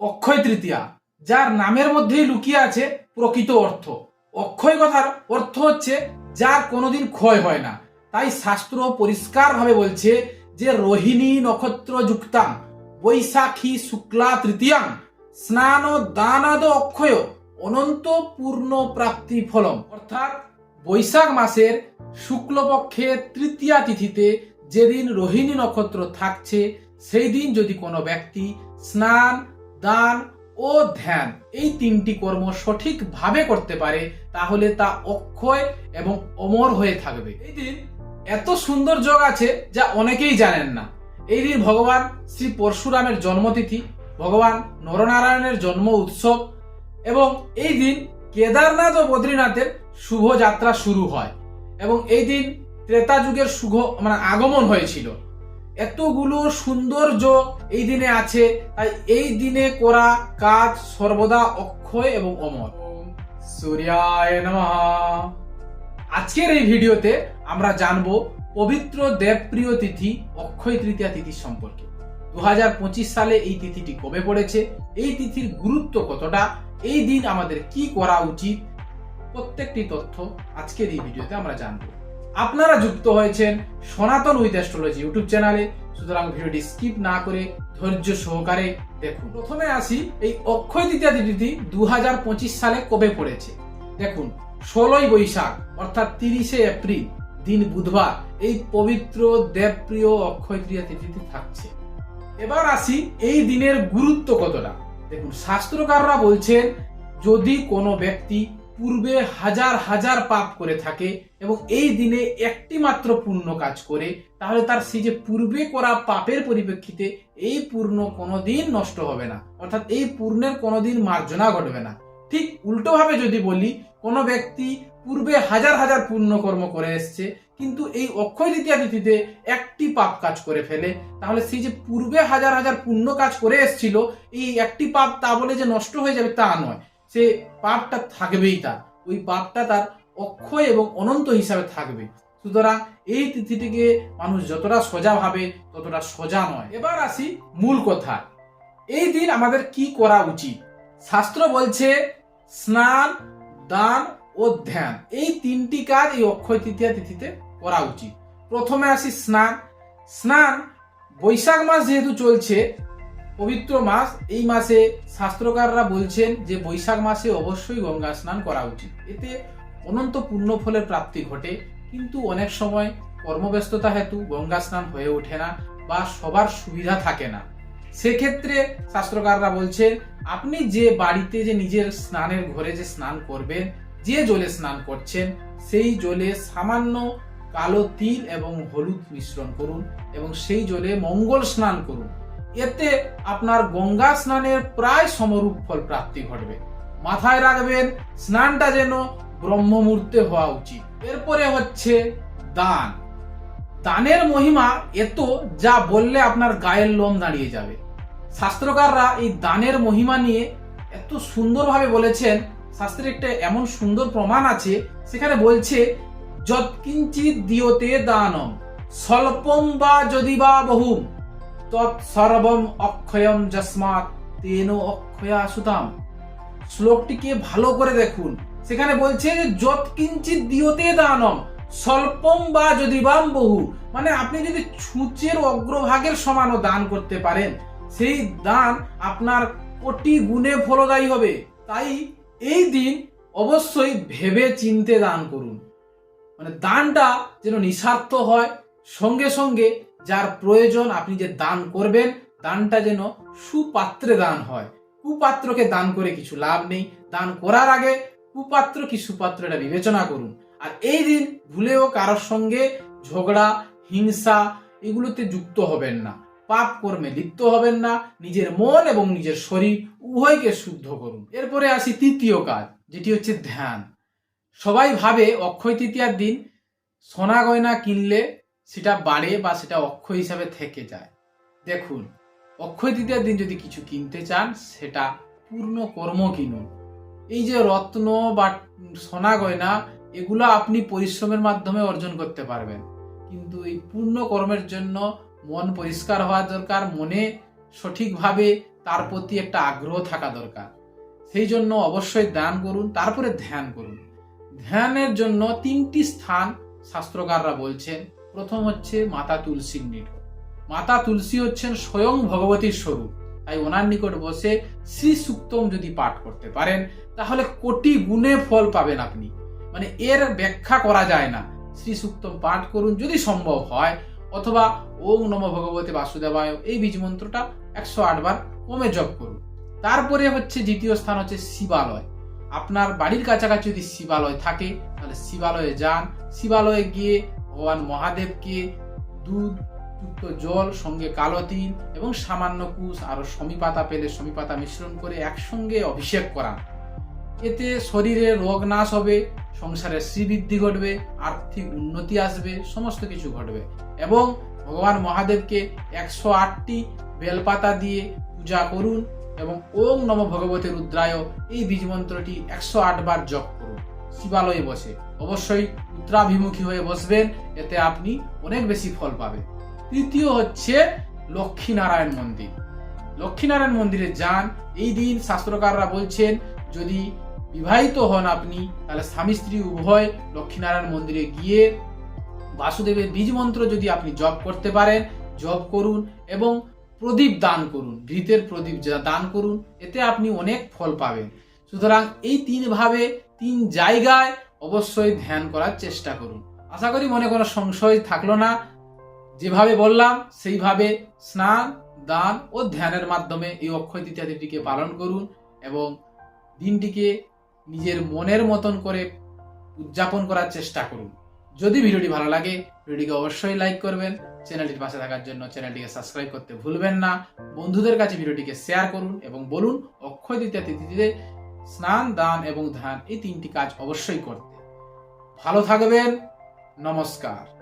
অক্ষয় তৃতীয়া, যার নামের মধ্যেই লুকিয়ে আছে প্রকৃত অর্থ। অক্ষয় কথার অর্থ হচ্ছে, যার কোনোদিন ক্ষয় হয় না। তাই শাস্ত্র পরিষ্কারভাবে বলছে যে, রোহিণী নক্ষত্র যুক্তাং বৈশাখী শুক্লা তৃতীয়াং, স্নান দানাদ অক্ষয়, অনন্ত পূর্ণ প্রাপ্তি ফলম। অর্থাৎ বৈশাখ মাসের শুক্লপক্ষে তৃতীয়া তিথিতে যেদিন রোহিণী নক্ষত্র থাকছে, সেই দিন যদি কোনো ব্যক্তি স্নান দান ও ধ্যান এই তিনটি কর্ম সঠিকভাবে করতে পারে, তাহলে তা অক্ষয় এবং অমর হয়ে থাকবে। এই দিন এত সুন্দর যোগ আছে যা অনেকেই জানেন না। এই দিন ভগবান শ্রী পরশুরামের জন্মতিথি, ভগবান নরনারায়ণের জন্ম উৎসব এবং এই দিন কেদারনাথ ও বদ্রীনাথের শুভ যাত্রা শুরু হয় এবং এই দিন ত্রেতা যুগের শুভ মানে আগমন হয়েছিল। এতগুলো সৌন্দর্য এই দিনে আছে, তাই এই দিনে করা কাজ সর্বদা অক্ষয় এবং অমর। সূর্যায় নমঃ। আজকের এই ভিডিওতে আমরা জানব পবিত্র দেবপ্রিয় তিথি, অক্ষয় তৃতীয়া তিথি সম্পর্কে। দুহাজার পঁচিশ সালে এই তিথিটি কবে পড়েছে, এই তিথির গুরুত্ব কতটা, এই দিন আমাদের কি করা উচিত, প্রত্যেকটি তথ্য আজকের এই ভিডিওতে আমরা জানব। আপনারা যুক্ত হয়েছেন সনাতন উইথ অ্যাস্ট্রোলজি ইউটিউব চ্যানেলে। সুতরাং ভিডিওটি স্কিপ না করে ধৈর্য সহকারে দেখুন। প্রথমে আসি এই অক্ষয় তৃতীয়া তিথিটি দু সালে কবে পড়েছে? দেখুন, ষোলোই বৈশাখ, অর্থাৎ তিরিশে এপ্রিল, দিন বুধবার, এই পবিত্র দেবপ্রিয় অক্ষয় তৃতীয়া তিথিতে থাকছে। এবার আসি এই দিনের গুরুত্ব কতটা? দেখুন, শাস্ত্রকাররা বলছেন, যদি কোনো ব্যক্তি পূর্বে হাজার হাজার পাপ করে থাকে এবং এই দিনে একটি মাত্র পূর্ণ কাজ করে, তাহলে তার সেই যে পূর্বে করা পাপের পরিপ্রেক্ষিতে এই পূর্ণ কোনোদিন নষ্ট হবে না। অর্থাৎ এই পূর্ণের কোনোদিন মার্জনা ঘটবে না। ঠিক উল্টোভাবে যদি বলি, কোনো ব্যক্তি পূর্বে হাজার হাজার পুণ্য কর্ম করে এসছে, কিন্তু এই অক্ষয় তৃতীয়া তিথিতে একটি পাপ কাজ করে ফেলে, তাহলে সেই যে পূর্বে হাজার হাজার পূর্ণ কাজ করে এসছিল, এই একটি পাপ তা বলে যে নষ্ট হয়ে যাবে তা নয়। সে পাপটা থাকবেই তার। ওই পাপটা তার অক্ষয় এবং অনন্ত হিসাবে থাকবে। সুতরাং এই তিথিটিকে মানুষ যতটা সোজা ভাবে, ততটা সোজা নয়। এবার আসি মূল কথা এই দিন আমাদের কি করা উচিত? শাস্ত্র বলছে, স্নান, দান ও ধ্যান। এই তিনটি কাজ এই অক্ষয় তৃতীয়া তিথিতে করা উচিত। প্রথমে আসি স্নান। স্নান বৈশাখ মাস যেহেতু চলছে পবিত্র মাস, এই মাসে শাস্ত্রকাররা বলছেন যে বৈশাখ মাসে অবশ্যই গঙ্গা স্নান করা উচিত। এতে অনন্ত পুণ্য ফলের প্রাপ্তি ঘটে, কিন্তু অনেক সময় কর্মব্যস্ততা হেতু গঙ্গা স্নান হয়ে ওঠে না বা সবার সুবিধা থাকে না। সেক্ষেত্রে শাস্ত্রকাররা বলছেন, আপনি যে বাড়িতে যে নিজের স্নানের ঘরে যে স্নান করবেন, যে জলে স্নান করছেন, সেই জলে সামান্য কালো তিল এবং হলুদ মিশ্রণ করুন এবং সেই জলে মঙ্গল স্নান করুন। এতে আপনার গঙ্গা স্নানের প্রায় সমরূপ ফল প্রাপ্তি ঘটবে। মাথায় রাখবেন, স্নানটা যেন ব্রহ্ম মুহূর্তে হওয়া উচিত। এরপরে হচ্ছে দান। দানের মহিমা এত যা বললে আপনার গায়ের লোম দাঁড়িয়ে যাবে। শাস্ত্রকাররা এই দানের মহিমা নিয়ে এত সুন্দরভাবে বলেছেন, শাস্ত্রে একটা এমন সুন্দর প্রমাণ আছে, সেখানে বলছে যৎকিঞ্চিত দিয়তে দানম, স্বল্পম বা যদি বা বহুম। তৎ সর্বম অক্ষয়ম যস্মাৎ, তেন অক্ষয়া সুতাম। শ্লোকটিকে ভালো করে দেখুন। সেখানে বলছে যে যৎকিঞ্চিত দিয়তে দানম, স্বল্পম বা যদি বাম বহু। মানে আপনি যদি ছুঁচের অগ্রভাগের সমানও দান করতে পারেন, সেই দান আপনার কোটি গুণে ফলদায়ী হবে। তাই এই দিন অবশ্যই ভেবে চিনতে দান করুন। মানে দানটা যেন নিঃস্বার্থ হয়, সঙ্গে সঙ্গে যার প্রয়োজন আপনি যে দান করবেন, দানটা যেন সুপাত্রে দান হয়। কুপাত্রকে দান করে কিছু লাভ নেই। দান করার আগে কুপাত্র কি সুপাত্র এটা বিবেচনা করুন। আর এই দিন ভুলেও কারোর সঙ্গে ঝগড়া, হিংসা এগুলোতে যুক্ত হবেন না। পাপ কর্মে লিপ্ত হবেন না। নিজের মন এবং নিজের শরীর উভয়কে শুদ্ধ করুন। এরপরে আসি তৃতীয় কাজ, যেটি হচ্ছে ধ্যান। সবাই ভাবে অক্ষয় তৃতীয়ার দিন সোনা গয়না কিনলে সেটা বাড়ে বা সেটা অক্ষয় হিসাবে থেকে যায়। দেখুন, অক্ষয় তৃতীয়ার দিন যদি কিছু কিনতে চান, সেটা পূর্ণ কর্ম কিনুন। এই যে রত্ন বা সোনা গয়না, এগুলো আপনি পরিশ্রমের মাধ্যমে অর্জন করতে পারবেন। কিন্তু এই পূর্ণ কর্মের জন্য মন পরিষ্কার হওয়া দরকার, মনে সঠিকভাবে তার প্রতি একটা আগ্রহ থাকা দরকার। সেই জন্য অবশ্যই দান করুন, তারপরে ধ্যান করুন। ধ্যানের জন্য তিনটি স্থান শাস্ত্রকাররা বলছেন। প্রথম হচ্ছে মাতা তুলসীর নিকট মাতা তুলসী হচ্ছেন স্বয়ং ভগবতীর স্বরূপ। তাই ওনার নিকট বসে শ্রী সুক্তম যদি পাঠ করতে পারেন, তাহলে কোটি গুণে ফল পাবেন আপনি। মানে এর ব্যাখ্যা করা যায় না। শ্রী সুক্তম পাঠ করুন যদি সম্ভব হয়, অথবা ওম নম ভগবতী বাসুদেবায় এই বীজ মন্ত্রটা একশো আট বার কমে জপ করুন। তারপরে হচ্ছে দ্বিতীয় স্থান হচ্ছে শিবালয়। আপনার বাড়ির কাছাকাছি যদি শিবালয় থাকে, তাহলে শিবালয়ে যান। শিবালয়ে গিয়ে ভগবান মহাদেবকে দুধ যুক্ত জল, সঙ্গে কালো তিল এবং সামান্য কুশ আরও সমী পাতা পেলে সমী পাতা মিশ্রণ করে একসঙ্গে অভিষেক করান। এতে শরীরে রোগ নাশ হবে, সংসারে শ্রীবৃদ্ধি ঘটবে, আর্থিক উন্নতি আসবে, সমস্ত কিছু ঘটবে এবং ভগবান মহাদেবকে একশো আটটি বেলপাতা দিয়ে পূজা করুন এবং ওম নম ভগবতী রুদ্রায় এই বীজ মন্ত্রটি একশো আট বার জপ করুন। শিবালয়ে বসে। অবশ্যই উত্তরাভিমুখী হয়ে বসবেন, এতে আপনি অনেক বেশি ফল পাবেন। তৃতীয় হচ্ছে লক্ষ্মীনারায়ণ মন্দির। লক্ষ্মীনারায়ণ মন্দিরে যান। এই দিন শাস্ত্রকাররা বলছেন, যদি বিবাহিত হন আপনি, তাহলে স্বামী স্ত্রী উভয় লক্ষ্মীনারায়ণ মন্দিরে গিয়ে বাসুদেবের বীজ মন্ত্র যদি আপনি জপ করতে পারেন, জপ করুন এবং প্রদীপ দান করুন, ঘৃতের প্রদীপ দান করুন, এতে আপনি অনেক ফল পাবেন। সুতরাং এই তিন ভাবে তিন জায়গায় অবশ্যই ধ্যান করার চেষ্টা করুন। আশা করি মনে কোনো সংশয় থাকল না। যেভাবে বললাম, সেইভাবে স্নান, দান ও ধ্যানের মাধ্যমে এই অক্ষয় তৃতীয়া তিথিকে পালন করুন এবং দিনটিকে নিজের মনের মতন করে উদযাপন করার চেষ্টা করুন। যদি ভিডিওটি ভালো লাগে, ভিডিওটিকে অবশ্যই লাইক করবেন। চ্যানেলটির পাশে থাকার জন্য চ্যানেলটিকে সাবস্ক্রাইব করতে ভুলবেন না। বন্ধুদের কাছে ভিডিওটিকে শেয়ার করুন এবং বলুন, অক্ষয় তৃতীয়া তিথিতে স্নান দান এবং ধ্যান এই তিনটি কাজ অবশ্যই করতে। ভালো থাকবেন। নমস্কার।